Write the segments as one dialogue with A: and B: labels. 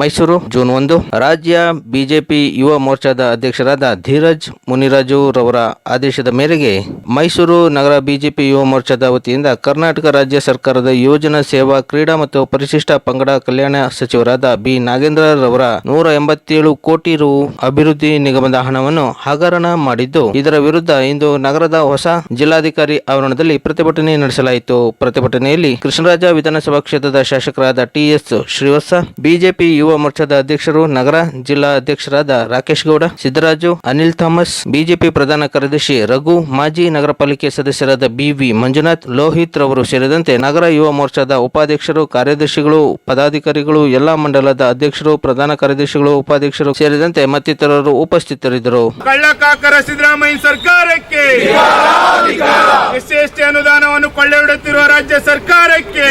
A: Mysuru June ಒಂದು. ರಾಜ್ಯ BJP ಯುವ ಮೋರ್ಚಾದ ಅಧ್ಯಕ್ಷರಾದ ಧೀರಜ್ ಮುನಿರಾಜು ರವರ ಆದೇಶದ ಮೇರೆಗೆ ಮೈಸೂರು ನಗರ ಬಿಜೆಪಿ ಯುವ ಮೋರ್ಚಾದ ವತಿಯಿಂದ ಕರ್ನಾಟಕ ರಾಜ್ಯ ಸರ್ಕಾರದ ಯೋಜನಾ ಸೇವಾ ಕ್ರೀಡಾ ಮತ್ತು ಪರಿಶಿಷ್ಟ ಪಂಗಡ ಕಲ್ಯಾಣ ಸಚಿವರಾದ ಬಿ. ನಾಗೇಂದ್ರ ರವರ ನೂರ ಎಂಬತ್ತೇಳು ಕೋಟಿ ರು ಅಭಿವೃದ್ಧಿ ನಿಗಮದ ಹಣವನ್ನು ಹಗರಣ ಮಾಡಿದ್ದು, ಇದರ ವಿರುದ್ಧ ಇಂದು ನಗರದ ಹೊಸ ಜಿಲ್ಲಾಧಿಕಾರಿ ಆವರಣದಲ್ಲಿ ಪ್ರತಿಭಟನೆ ನಡೆಸಲಾಯಿತು. ಪ್ರತಿಭಟನೆಯಲ್ಲಿ ಕೃಷ್ಣರಾಜ ವಿಧಾನಸಭಾ ಕ್ಷೇತ್ರದ ಶಾಸಕರಾದ ಟಿಎಸ್ ಶ್ರೀವತ್ಸ, ಬಿಜೆಪಿ ಯುವ ಮೋರ್ಚಾದ ಅಧ್ಯಕ್ಷರು, ನಗರ ಜಿಲ್ಲಾ ಅಧ್ಯಕ್ಷರಾದ ರಾಕೇಶ್ ಗೌಡ, ಸಿದ್ದರಾಜು, ಅನಿಲ್ ಥಾಮಸ್, ಬಿಜೆಪಿ ಪ್ರಧಾನ ಕಾರ್ಯದರ್ಶಿ ರಘು, ಮಾಜಿ ನಗರ ಪಾಲಿಕೆ ಸದಸ್ಯರಾದ ಬಿವಿ ಮಂಜುನಾಥ್, ಲೋಹಿತ್ ರವರು ಸೇರಿದಂತೆ ನಗರ ಯುವ ಮೋರ್ಚಾದ ಉಪಾಧ್ಯಕ್ಷರು, ಕಾರ್ಯದರ್ಶಿಗಳು, ಪದಾಧಿಕಾರಿಗಳು, ಎಲ್ಲಾ ಮಂಡಲದ ಅಧ್ಯಕ್ಷರು, ಪ್ರಧಾನ ಕಾರ್ಯದರ್ಶಿಗಳು, ಉಪಾಧ್ಯಕ್ಷರು ಸೇರಿದಂತೆ ಮತ್ತಿತರರು ಉಪಸ್ಥಿತರಿದ್ದರು.
B: ಕಳ್ಳಕಾಕರ ಸಿದ್ದರಾಮಯ್ಯ ಸರ್ಕಾರಕ್ಕೆ ಎಸ್ಟಿ ಅನುದಾನವನ್ನು ಕೊಳ್ಳೆಹೊಡೆಯುತ್ತಿರುವ ರಾಜ್ಯ ಸರ್ಕಾರಕ್ಕೆ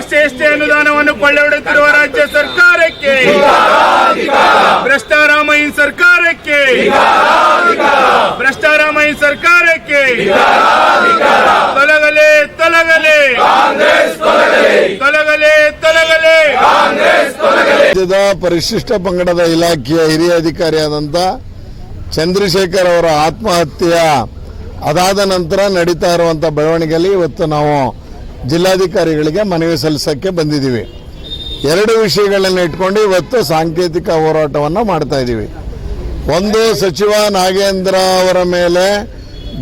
B: ಎಸ್ ಎಸ್ಟಿ ಅನುದಾನವನ್ನು ಕೊಳ್ಳೆಹೊಡೆಯುತ್ತಿರುವ ರಾಜ್ಯ ಸರ್ಕಾರಕ್ಕೆ. ಭ್ರಷ್ಟಾರಾಮಯ್ಯ ಸರ್ಕಾರಕ್ಕೆ. ಭ್ರಷ್ಟಾರಾಮಯ್ಯ ಸರ್ಕಾರಕ್ಕೆ. ತೊಲಗಲೆ ತೊಲಗಲೆ. ತೊಲಗಲೆ ತೊಲಗಲೆ.
C: ರಾಜ್ಯದ ಪರಿಶಿಷ್ಟ ಪಂಗಡದ ಇಲಾಖೆಯ ಹಿರಿಯ ಅಧಿಕಾರಿಯಾದಂತ ಚಂದ್ರಶೇಖರ್ ಅವರ ಆತ್ಮಹತ್ಯೆಯ ಅದಾದ ನಂತರ ನಡೀತಾ ಇರುವಂಥ ಬೆಳವಣಿಗೆಯಲ್ಲಿ ಇವತ್ತು ನಾವು ಜಿಲ್ಲಾಧಿಕಾರಿಗಳಿಗೆ ಮನವಿ ಸಲ್ಲಿಸಕ್ಕೆ ಬಂದಿದ್ದೀವಿ. ಎರಡು ವಿಷಯಗಳನ್ನು ಇಟ್ಕೊಂಡು ಇವತ್ತು ಸಾಂಕೇತಿಕ ಹೋರಾಟವನ್ನು ಮಾಡ್ತಾ ಇದ್ದೀವಿ ಒಂದು ಸಚಿವ ನಾಗೇಂದ್ರ ಅವರ ಮೇಲೆ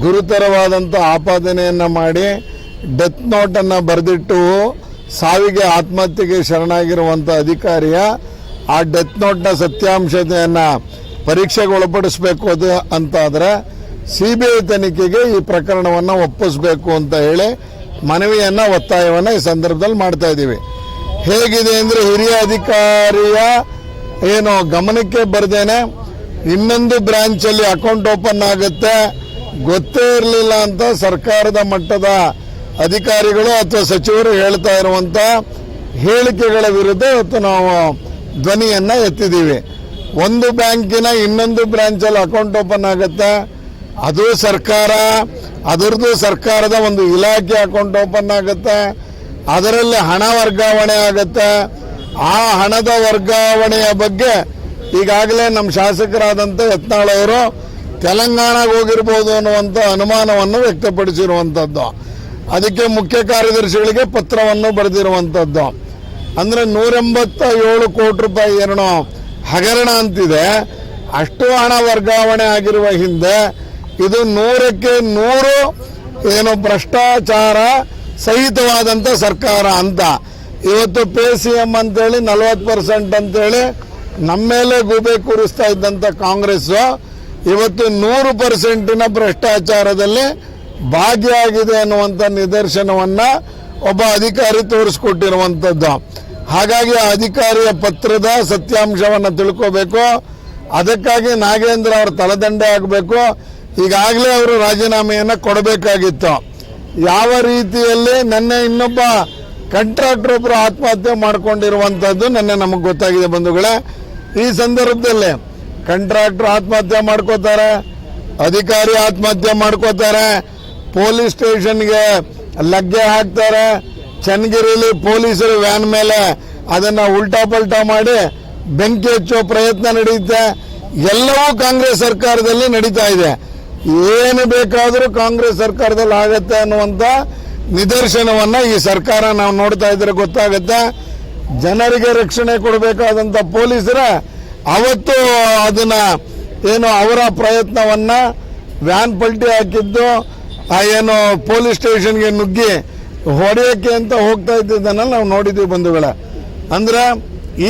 C: ಗುರುತರವಾದಂಥ ಆಪಾದನೆಯನ್ನು ಮಾಡಿ ಡೆತ್ ನೋಟನ್ನು ಬರೆದಿಟ್ಟು ಸಾವಿಗೆ ಆತ್ಮಹತ್ಯೆಗೆ ಶರಣಾಗಿರುವಂಥ ಅಧಿಕಾರಿಯ ಆ ಡೆತ್ ನೋಟ್ನ ಸತ್ಯಾಂಶತೆಯನ್ನು ಪರೀಕ್ಷೆಗೆ ಒಳಪಡಿಸಬೇಕು ಅದು ಅಂತಾದರೆ ಸಿ ಬಿ ಐ ತನಿಖೆಗೆ ಈ ಪ್ರಕರಣವನ್ನು ಒಪ್ಪಿಸಬೇಕು ಅಂತ ಹೇಳಿ ಮನವಿಯನ್ನು ಒತ್ತಾಯವನ್ನು ಈ ಸಂದರ್ಭದಲ್ಲಿ ಮಾಡ್ತಾ ಇದ್ದೀವಿ ಹೇಗಿದೆ ಅಂದರೆ ಹಿರಿಯ ಅಧಿಕಾರಿಯ ಏನು ಗಮನಕ್ಕೆ ಬರ್ದೇನೆ, ಇನ್ನೊಂದು ಬ್ರಾಂಚಲ್ಲಿ ಅಕೌಂಟ್ ಓಪನ್ ಆಗುತ್ತೆ. ಗೊತ್ತೇ ಇರಲಿಲ್ಲ ಅಂತ ಸರ್ಕಾರದ ಮಟ್ಟದ ಅಧಿಕಾರಿಗಳು ಅಥವಾ ಸಚಿವರು ಹೇಳ್ತಾ ಇರುವಂತ ಹೇಳಿಕೆಗಳ ವಿರುದ್ಧ ಇವತ್ತು ನಾವು ಧ್ವನಿಯನ್ನ ಎತ್ತಿದ್ದೀವಿ. ಒಂದು ಬ್ಯಾಂಕಿನ ಇನ್ನೊಂದು ಬ್ರಾಂಚಲ್ಲಿ ಅಕೌಂಟ್ ಓಪನ್ ಆಗುತ್ತೆ. ಅದು ಸರ್ಕಾರ ಅದರದು ಸರ್ಕಾರದ ಒಂದು ಇಲಾಖೆ ಅಕೌಂಟ್ ಓಪನ್ ಆಗುತ್ತೆ. ಅದರಲ್ಲಿ ಹಣ ವರ್ಗಾವಣೆ ಆಗುತ್ತೆ. ಆ ಹಣದ ವರ್ಗಾವಣೆಯ ಬಗ್ಗೆ ಈಗಾಗಲೇ ನಮ್ಮ ಶಾಸಕರಾದಂಥ ಯತ್ನಾಳ್ ಅವರು ತೆಲಂಗಾಣಗೆ ಹೋಗಿರ್ಬೋದು ಅನ್ನುವಂಥ ಅನುಮಾನವನ್ನು ವ್ಯಕ್ತಪಡಿಸಿರುವಂಥದ್ದು. ಅದಕ್ಕೆ ಮುಖ್ಯ ಕಾರ್ಯದರ್ಶಿಗಳಿಗೆ ಪತ್ರವನ್ನು ಬರೆದಿರುವಂಥದ್ದು. ಅಂದರೆ ನೂರೆಂಬತ್ತ ಏಳು ಕೋಟಿ ರೂಪಾಯಿ ಏನೋ ಹಗರಣ ಅಂತಿದೆ. ಅಷ್ಟು ಹಣ ವರ್ಗಾವಣೆ ಆಗಿರುವ ಹಿಂದೆ ಇದು ನೂರಕ್ಕೆ ನೂರು ಏನು ಭ್ರಷ್ಟಾಚಾರ ಸಹಿತವಾದಂಥ ಸರ್ಕಾರ ಅಂತ. ಇವತ್ತು ಪಿ ಸಿ ಎಂ ಅಂತೇಳಿ ನಲ್ವತ್ತು ಪರ್ಸೆಂಟ್ ಅಂತೇಳಿ ನಮ್ಮ ಮೇಲೆ ಗೂಬೆ ಕೂರಿಸ್ತಾ ಇದ್ದಂಥ ಕಾಂಗ್ರೆಸ್ಸು ಇವತ್ತು ನೂರು ಪರ್ಸೆಂಟಿನ ಭ್ರಷ್ಟಾಚಾರದಲ್ಲಿ ಭಾಗಿಯಾಗಿದೆ ಅನ್ನುವಂಥ ನಿದರ್ಶನವನ್ನು ಒಬ್ಬ ಅಧಿಕಾರಿ ತೋರಿಸ್ಕೊಟ್ಟಿರುವಂಥದ್ದು ಹಾಗಾಗಿ ಆ ಅಧಿಕಾರಿಯ ಪತ್ರದ ಸತ್ಯಾಂಶವನ್ನು ತಿಳ್ಕೋಬೇಕು. ಅದಕ್ಕಾಗಿ ನಾಗೇಂದ್ರ ಅವರು ತಲೆದಂಡೆ ಆಗಬೇಕು. ಈಗಾಗಲೇ ಅವರು ರಾಜೀನಾಮೆಯನ್ನು ಕೊಡಬೇಕಾಗಿತ್ತು. ಯಾವ ರೀತಿಯಲ್ಲಿ ನನ್ನ ಇನ್ನೊಬ್ಬ ಕಾಂಟ್ರಾಕ್ಟರ್ ಒಬ್ಬರು ಆತ್ಮಹತ್ಯೆ ಮಾಡ್ಕೊಂಡಿರುವಂಥದ್ದು ನನ್ನ ನಮಗೆ ಗೊತ್ತಾಗಿದೆ ಬಂಧುಗಳೇ. ಈ ಸಂದರ್ಭದಲ್ಲಿ ಕಾಂಟ್ರಾಕ್ಟರ್ ಆತ್ಮಹತ್ಯೆ ಮಾಡ್ಕೋತಾರೆ, ಅಧಿಕಾರಿ ಆತ್ಮಹತ್ಯೆ ಮಾಡ್ಕೋತಾರೆ, ಪೊಲೀಸ್ ಸ್ಟೇಷನ್ಗೆ ಲಗ್ಗೆ ಹಾಕ್ತಾರೆ, ಚನ್ನಗಿರಿಲಿ ಪೊಲೀಸರು ವ್ಯಾನ್ ಮೇಲೆ ಅದನ್ನ ಉಲ್ಟಾ ಪಲ್ಟಾ ಮಾಡಿ ಬೆಂಕಿ ಹಚ್ಚೋ ಪ್ರಯತ್ನ ನಡೆಯುತ್ತೆ. ಎಲ್ಲವೂ ಕಾಂಗ್ರೆಸ್ ಸರ್ಕಾರದಲ್ಲಿ ನಡೀತಾ ಇದೆ. ಏನು ಬೇಕಾದರೂ ಕಾಂಗ್ರೆಸ್ ಸರ್ಕಾರದಲ್ಲಿ ಆಗತ್ತೆ ಅನ್ನುವಂಥ ನಿದರ್ಶನವನ್ನ ಈ ಸರ್ಕಾರ ನಾವು ನೋಡ್ತಾ ಇದ್ರೆ ಗೊತ್ತಾಗತ್ತೆ. ಜನರಿಗೆ ರಕ್ಷಣೆ ಕೊಡಬೇಕಾದಂಥ ಪೊಲೀಸರ ಅವತ್ತು ಅದನ್ನ ಏನು ಅವರ ಪ್ರಯತ್ನವನ್ನ ವ್ಯಾನ್ ಪಲ್ಟಿ ಹಾಕಿದ್ದು, ಆ ಏನು ಪೊಲೀಸ್ ಸ್ಟೇಷನ್ಗೆ ನುಗ್ಗಿ ಹೊಡೆಯೋಕ್ಕೆ ಅಂತ ಹೋಗ್ತಾ ಇದ್ದಿದ್ದನ್ನ ನಾವು ನೋಡಿದ್ದೀವಿ ಬಂಧುಗಳ. ಅಂದ್ರೆ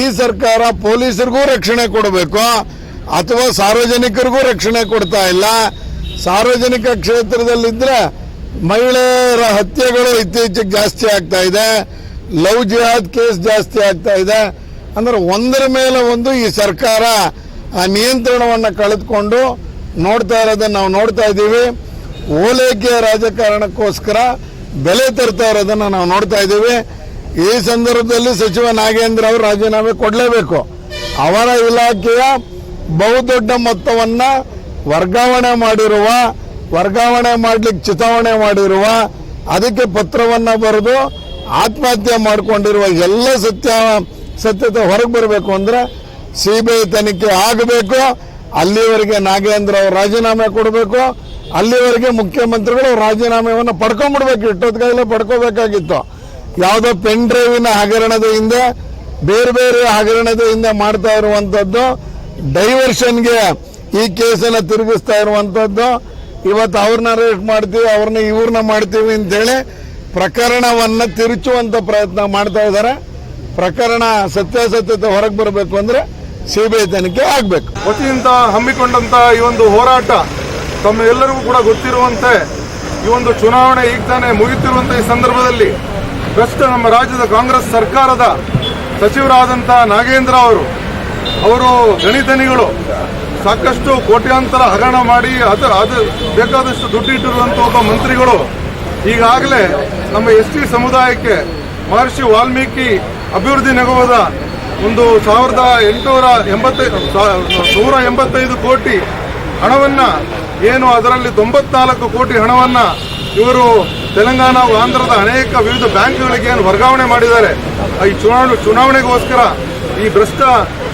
C: ಈ ಸರ್ಕಾರ ಪೊಲೀಸರಿಗೂ ರಕ್ಷಣೆ ಕೊಡಬೇಕು, ಅಥವಾ ಸಾರ್ವಜನಿಕರಿಗೂ ರಕ್ಷಣೆ ಕೊಡ್ತಾ ಇಲ್ಲ. ಸಾರ್ವಜನಿಕ ಕ್ಷೇತ್ರದಲ್ಲಿದ್ದರೆ ಮಹಿಳೆಯರ ಹತ್ಯೆಗಳು ಇತ್ತೀಚೆಗೆ ಜಾಸ್ತಿ ಆಗ್ತಾ ಇದೆ, ಲವ್ ಜಿಹಾದ್ ಕೇಸ್ ಜಾಸ್ತಿ ಆಗ್ತಾ ಇದೆ. ಅಂದ್ರೆ ಒಂದರ ಮೇಲೆ ಒಂದು ಈ ಸರ್ಕಾರ ಆ ನಿಯಂತ್ರಣವನ್ನು ಕಳೆದುಕೊಂಡು ನೋಡ್ತಾ ಇರೋದನ್ನು ನಾವು ನೋಡ್ತಾ ಇದ್ದೀವಿ. ಓಲೈಕೆಯ ರಾಜಕಾರಣಕ್ಕೋಸ್ಕರ ಬೆಲೆ ತರ್ತಾ ಇರೋದನ್ನ ನಾವು ನೋಡ್ತಾ ಇದ್ದೀವಿ. ಈ ಸಂದರ್ಭದಲ್ಲಿ ಸಚಿವ ನಾಗೇಂದ್ರ ಅವರು ರಾಜೀನಾಮೆ ಕೊಡಲೇಬೇಕು. ಅವರ ಇಲಾಖೆಯ ಬಹುದೊಡ್ಡ ಮೊತ್ತವನ್ನ ವರ್ಗಾವಣೆ ಮಾಡಿರುವ, ವರ್ಗಾವಣೆ ಮಾಡ್ಲಿಕ್ಕೆ ಚಿತಾವಣೆ ಮಾಡಿರುವ, ಅದಕ್ಕೆ ಪತ್ರವನ್ನ ಬರೆದು ಆತ್ಮಹತ್ಯೆ ಮಾಡಿಕೊಂಡಿರುವ ಎಲ್ಲ ಸತ್ಯ ಸತ್ಯತೆ ಹೊರಗೆ ಬರಬೇಕು ಅಂದ್ರೆ ಸಿ ಬಿ ಐ ತನಿಖೆ ಆಗಬೇಕು. ಅಲ್ಲಿವರೆಗೆ ನಾಗೇಂದ್ರ ಅವರು ರಾಜೀನಾಮೆ ಕೊಡಬೇಕು. ಅಲ್ಲಿವರೆಗೆ ಮುಖ್ಯಮಂತ್ರಿಗಳು ರಾಜೀನಾಮೆಯನ್ನು ಪಡ್ಕೊಂಡ್ಬಿಡ್ಬೇಕು. ಇಷ್ಟೊತ್ತಿಗಾಗಲೇ ಪಡ್ಕೋಬೇಕಾಗಿತ್ತು. ಯಾವುದೋ ಪೆನ್ ಡ್ರೈವಿನ ಹಗರಣದ ಹಿಂದೆ, ಬೇರೆ ಬೇರೆ ಹಗರಣದ ಹಿಂದೆ ಮಾಡ್ತಾ ಇರುವಂಥದ್ದು ಡೈವರ್ಷನ್ಗೆ ಈ ಕೇಸನ್ನ ತಿರುಗಿಸ್ತಾ ಇರುವಂಥದ್ದು ಇವತ್ತು ಅವ್ರನ್ನ ಅರೆಸ್ಟ್ ಮಾಡ್ತೀವಿ, ಅವ್ರನ್ನ ಇವ್ರನ್ನ ಮಾಡ್ತೀವಿ ಅಂತೇಳಿ ಪ್ರಕರಣವನ್ನ ತಿರುಚುವಂತ ಪ್ರಯತ್ನ ಮಾಡ್ತಾ ಇದ್ದಾರೆ. ಪ್ರಕರಣ ಸತ್ಯಾಸತ್ಯತೆ ಹೊರಗೆ ಬರಬೇಕು ಅಂದ್ರೆ ಸಿ ತನಿಖೆ ಆಗಬೇಕು.
D: ವತಿಯಿಂದ ಹಮ್ಮಿಕೊಂಡಂತ ಈ ಒಂದು ಹೋರಾಟ ತಮ್ಮ ಎಲ್ಲರಿಗೂ ಕೂಡ ಗೊತ್ತಿರುವಂತೆ ಈ ಒಂದು ಚುನಾವಣೆ ಈಗ ತಾನೇ ಮುಗಿತಿರುವಂತ ಈ ಸಂದರ್ಭದಲ್ಲಿ ಬೆಸ್ಟ್ ನಮ್ಮ ರಾಜ್ಯದ ಕಾಂಗ್ರೆಸ್ ಸರ್ಕಾರದ ಸಚಿವರಾದಂಥ ನಾಗೇಂದ್ರ ಅವರು ಅವರು ಗಣಿತನಿಗಳು ಸಾಕಷ್ಟು ಕೋಟ್ಯಾಂತರ ಹಗರಣ ಮಾಡಿ ಅದು ಅದು ಬೇಕಾದಷ್ಟು ದುಡ್ಡಿಟ್ಟಿರುವಂಥ ಒಬ್ಬ ಮಂತ್ರಿಗಳು ಈಗಾಗಲೇ ನಮ್ಮ ಎಸ್ ಟಿ ಸಮುದಾಯಕ್ಕೆ ಮಹರ್ಷಿ ವಾಲ್ಮೀಕಿ ಅಭಿವೃದ್ಧಿ ನಿಗಮದ ಒಂದು ಸಾವಿರದ ಎಂಟುನೂರ ಎಂಬತ್ತೈದು ನೂರ ಎಂಬತ್ತೈದು ಕೋಟಿ ಹಣವನ್ನ ಏನು ಅದರಲ್ಲಿ ತೊಂಬತ್ನಾಲ್ಕು ಕೋಟಿ ಹಣವನ್ನ ಇವರು ತೆಲಂಗಾಣ ಆಂಧ್ರದ ಅನೇಕ ವಿವಿಧ ಬ್ಯಾಂಕ್ಗಳಿಗೆ ಏನು ವರ್ಗಾವಣೆ ಮಾಡಿದ್ದಾರೆ. ಈ ಚುನಾವಣೆ, ಚುನಾವಣೆಗೋಸ್ಕರ ಈ ಭ್ರಷ್ಟ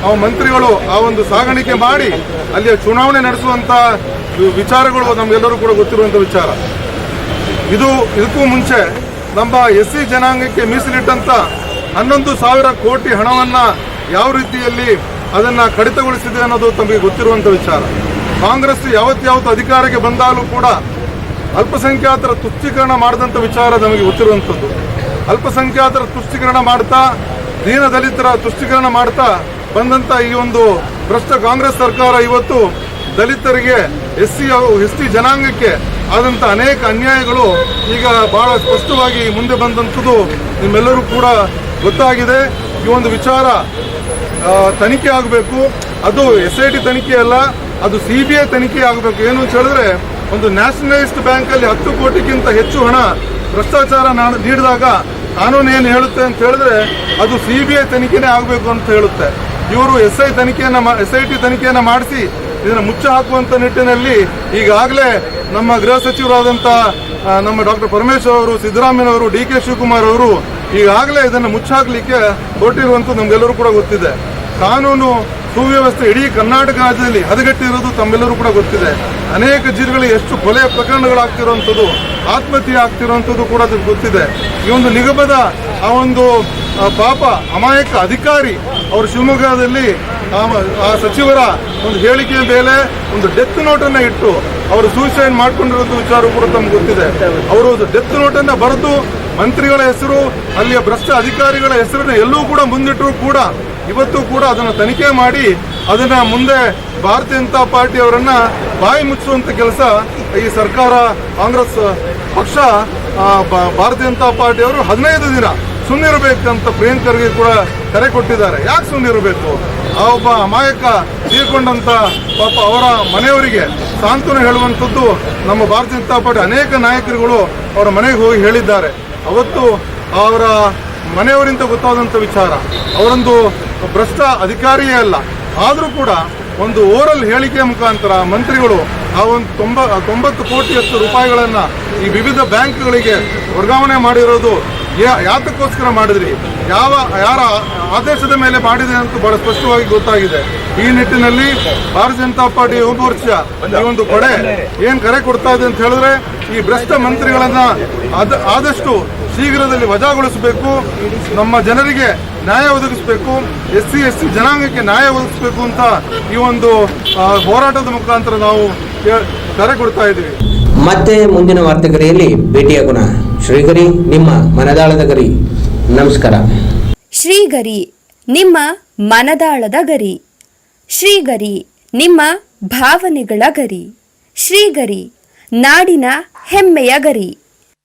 D: ಆ ಮಂತ್ರಿಗಳು ಆ ಒಂದು ಸಾಗಾಣಿಕೆ ಮಾಡಿ ಅಲ್ಲಿ ಚುನಾವಣೆ ನಡೆಸುವಂತ ವಿಚಾರಗಳು ನಮಗೆಲ್ಲರೂ ಕೂಡ ಗೊತ್ತಿರುವಂತ ವಿಚಾರ. ಇದು ಇದಕ್ಕೂ ಮುಂಚೆ ನಮ್ಮ ಎಸ್ ಸಿ ಜನಾಂಗಕ್ಕೆ ಮೀಸಲಿಟ್ಟಂತ ಹನ್ನೊಂದು ಸಾವಿರ ಕೋಟಿ ಹಣವನ್ನ ಯಾವ ರೀತಿಯಲ್ಲಿ ಅದನ್ನ ಕಡಿತಗೊಳಿಸಿದೆ ಅನ್ನೋದು ತಮಗೆ ಗೊತ್ತಿರುವಂತ ವಿಚಾರ. ಕಾಂಗ್ರೆಸ್ ಯಾವತ್ತು ಯಾವತ್ತು ಅಧಿಕಾರಕ್ಕೆ ಬಂದಾಗಲೂ ಕೂಡ ಅಲ್ಪಸಂಖ್ಯಾತರ ತುಷ್ಟೀಕರಣ ಮಾಡಿದಂಥ ವಿಚಾರ ನಮಗೆ ಗೊತ್ತಿರುವಂಥದ್ದು ಅಲ್ಪಸಂಖ್ಯಾತರ ತುಷ್ಟೀಕರಣ ಮಾಡ್ತಾ ದೀನ ದಲಿತರ ತುಷ್ಟೀಕರಣ ಮಾಡ್ತಾ ಬಂದಂತ ಈ ಒಂದು ಭ್ರಷ್ಟ ಕಾಂಗ್ರೆಸ್ ಸರ್ಕಾರ ಇವತ್ತು ದಲಿತರಿಗೆ ಎಸ್ ಸಿ ಎಸ್ ಟಿ ಜನಾಂಗಕ್ಕೆ ಆದಂತ ಅನೇಕ ಅನ್ಯಾಯಗಳು ಈಗ ಬಹಳ ಸ್ಪಷ್ಟವಾಗಿ ಮುಂದೆ ಬಂದಂಥದ್ದು ನಿಮ್ಮೆಲ್ಲರೂ ಕೂಡ ಗೊತ್ತಾಗಿದೆ. ಈ ಒಂದು ವಿಚಾರ ತನಿಖೆ ಆಗಬೇಕು. ಅದು ಎಸ್ ಐ ಟಿ ತನಿಖೆ ಅಲ್ಲ, ಅದು ಸಿ ಬಿ ಐ ತನಿಖೆ ಆಗಬೇಕು. ಏನು ಅಂತ ಹೇಳಿದ್ರೆ, ಒಂದು ನ್ಯಾಷನಲೈಸ್ಡ್ ಬ್ಯಾಂಕ್ ಅಲ್ಲಿ ಹತ್ತು ಕೋಟಿಗಿಂತ ಹೆಚ್ಚು ಹಣ ಭ್ರಷ್ಟಾಚಾರ ನೀಡಿದಾಗ ಕಾನೂನು ಏನು ಹೇಳುತ್ತೆ ಅಂತ ಹೇಳಿದ್ರೆ ಅದು ಸಿ ಬಿ ಐ ತನಿಖೆನೇ ಆಗಬೇಕು ಅಂತ ಹೇಳುತ್ತೆ. ಇವರು ಎಸ್ ಐ ತನಿಖೆಯನ್ನ ಎಸ್ ಐ ಟಿ ತನಿಖೆಯನ್ನು ಮಾಡಿಸಿ ಇದನ್ನು ಮುಚ್ಚ ಹಾಕುವಂಥ ನಿಟ್ಟಿನಲ್ಲಿ ಈಗಾಗಲೇ ನಮ್ಮ ಗೃಹ ಸಚಿವರಾದಂಥ ನಮ್ಮ ಡಾಕ್ಟರ್ ಪರಮೇಶ್ವರ್ ಅವರು, ಸಿದ್ದರಾಮಯ್ಯ ಅವರು, ಡಿ ಕೆ ಶಿವಕುಮಾರ್ ಅವರು ಈಗಾಗಲೇ ಇದನ್ನು ಮುಚ್ಚಾಕಲಿಕ್ಕೆ ಹೊರಟಿರುವಂಥದ್ದು ನಮಗೆಲ್ಲರೂ ಕೂಡ ಗೊತ್ತಿದೆ. ಕಾನೂನು ಸುವ್ಯವಸ್ಥೆ ಇಡೀ ಕರ್ನಾಟಕ ರಾಜ್ಯದಲ್ಲಿ ಹದಗೆಟ್ಟಿರೋದು ತಮ್ಮೆಲ್ಲರೂ ಕೂಡ ಗೊತ್ತಿದೆ. ಅನೇಕ ಜಿಲ್ಲೆಗಳಲ್ಲಿ ಎಷ್ಟು ಕೊಲೆ ಪ್ರಕರಣಗಳಾಗ್ತಿರುವಂಥದ್ದು, ಆತ್ಮಹತ್ಯೆ ಆಗ್ತಿರುವಂಥದ್ದು ಕೂಡ ಅದಕ್ಕೆ ಗೊತ್ತಿದೆ. ಈ ಒಂದು ನಿಗಮದ ಆ ಒಂದು ಪಾಪ ಅಮಾಯಕ ಅಧಿಕಾರಿ ಅವರು ಶಿವಮೊಗ್ಗದಲ್ಲಿ ಆ ಸಚಿವರ ಒಂದು ಹೇಳಿಕೆಯ ಮೇಲೆ ಒಂದು ಡೆತ್ ನೋಟನ್ನು ಇಟ್ಟು ಅವರು ಸೂಸೈಡ್ ಮಾಡ್ಕೊಂಡಿರೋದು ವಿಚಾರ ಕೂಡ ತಮ್ಗೆ ಗೊತ್ತಿದೆ. ಅವರು ಡೆತ್ ನೋಟನ್ನು ಬರೆದು ಮಂತ್ರಿಗಳ ಹೆಸರು, ಅಲ್ಲಿಯ ಭ್ರಷ್ಟ ಅಧಿಕಾರಿಗಳ ಹೆಸರನ್ನು ಎಲ್ಲೂ ಕೂಡ ಮುಂದಿಟ್ಟರು ಕೂಡ ಇವತ್ತು ಕೂಡ ಅದನ್ನು ತನಿಖೆ ಮಾಡಿ ಅದನ್ನ ಮುಂದೆ ಭಾರತೀಯ ಜನತಾ ಪಾರ್ಟಿ ಅವರನ್ನ ಬಾಯಿ ಮುಚ್ಚುವಂತ ಕೆಲಸ ಈ ಸರ್ಕಾರ, ಕಾಂಗ್ರೆಸ್ ಪಕ್ಷ ಭಾರತೀಯ ಜನತಾ ಪಾರ್ಟಿ ಅವರು ಹದಿನೈದು ದಿನ ಸುಮ್ಮನಿರಬೇಕಂತ ಪ್ರಿಯಾಂಕರ್ಗೆ ಕೂಡ ಕರೆ ಕೊಟ್ಟಿದ್ದಾರೆ. ಯಾಕೆ ಸುಮ್ಮನಿರಬೇಕು ಆ ಒಬ್ಬ ಅಮಾಯಕ ತೀರ್ಕೊಂಡಂತ ಪಾಪ ಅವರ ಮನೆಯವರಿಗೆ ಸಾಂತ್ವನ ಹೇಳುವಂಥದ್ದು ನಮ್ಮ ಭಾರತೀಯ ಜನತಾ ಪಾರ್ಟಿ ಅನೇಕ ನಾಯಕರುಗಳು ಅವರ ಮನೆಗೆ ಹೋಗಿ ಹೇಳಿದ್ದಾರೆ. ಅವತ್ತು ಅವರ ಮನೆಯವರಿಂದ ಗೊತ್ತಾದಂಥ ವಿಚಾರ. ಅವರೊಂದು ಭ್ರಷ್ಟ ಅಧಿಕಾರಿಯೇ ಅಲ್ಲ, ಆದರೂ ಕೂಡ ಒಂದು ಓರಲ್ ಹೇಳಿಕೆ ಮುಖಾಂತರ ಮಂತ್ರಿಗಳು ಆ ಒಂದು ತೊಂಬ ತೊಂಬತ್ತು ಕೋಟಿಯಷ್ಟು ರೂಪಾಯಿಗಳನ್ನು ಈ ವಿವಿಧ ಬ್ಯಾಂಕ್ಗಳಿಗೆ ವರ್ಗಾವಣೆ ಮಾಡಿರೋದು ಯಾತಕ್ಕೋಸ್ಕರ ಮಾಡಿದ್ರಿ? ಯಾವ, ಯಾರ ಆದೇಶದ ಮೇಲೆ ಮಾಡಿದೆ ಅಂತ ಬಹಳ ಸ್ಪಷ್ಟವಾಗಿ ಗೊತ್ತಾಗಿದೆ. ಈ ನಿಟ್ಟಿನಲ್ಲಿ ಭಾರತೀಯ ಜನತಾ ಪಾರ್ಟಿ ಮೋರ್ಚಾ ಈ ಒಂದು ಕೊಡೆ ಏನು ಕರೆ ಕೊಡ್ತಾ ಇದೆ ಅಂತ ಹೇಳಿದ್ರೆ ಈ ಭ್ರಷ್ಟ ಮಂತ್ರಿಗಳನ್ನ ಆದ- ಆದಷ್ಟು ಶೀಘ್ರದಲ್ಲಿ ವಜಾಗೊಳಿಸಬೇಕು. ನಮ್ಮ ಜನರಿಗೆ ನ್ಯಾಯ ಒದಗಿಸಬೇಕು. ಎಸ್ ಸಿ ಎಸ್ ಸಿ ಜನಾಂಗಕ್ಕೆ ನ್ಯಾಯ ಒದಗಿಸಬೇಕು ಅಂತ ಈ ಒಂದು ಹೋರಾಟದ ಮುಖಾಂತರ ನಾವು ಕರೆ ಕೊಡ್ತಾ ಇದ್ದೀವಿ.
E: ಮತ್ತೆ ಮುಂದಿನ ವಾರ್ತೆಗರಿಯಲ್ಲಿ ಭೇಟಿಯಾಗೋಣ ಶ್ರೀಗರಿ ನಿಮ್ಮ ಮನದಾಳದ ಗರಿ. ನಮಸ್ಕಾರ.
F: ಶ್ರೀಗರಿ ನಿಮ್ಮ ಮನದಾಳದ ಗರಿ. ಶ್ರೀಗರಿ ನಿಮ್ಮ ಭಾವನೆಗಳ ಗರಿ. ಶ್ರೀಗರಿ ನಾಡಿನ ಹೆಮ್ಮೆಯ ಗರಿ.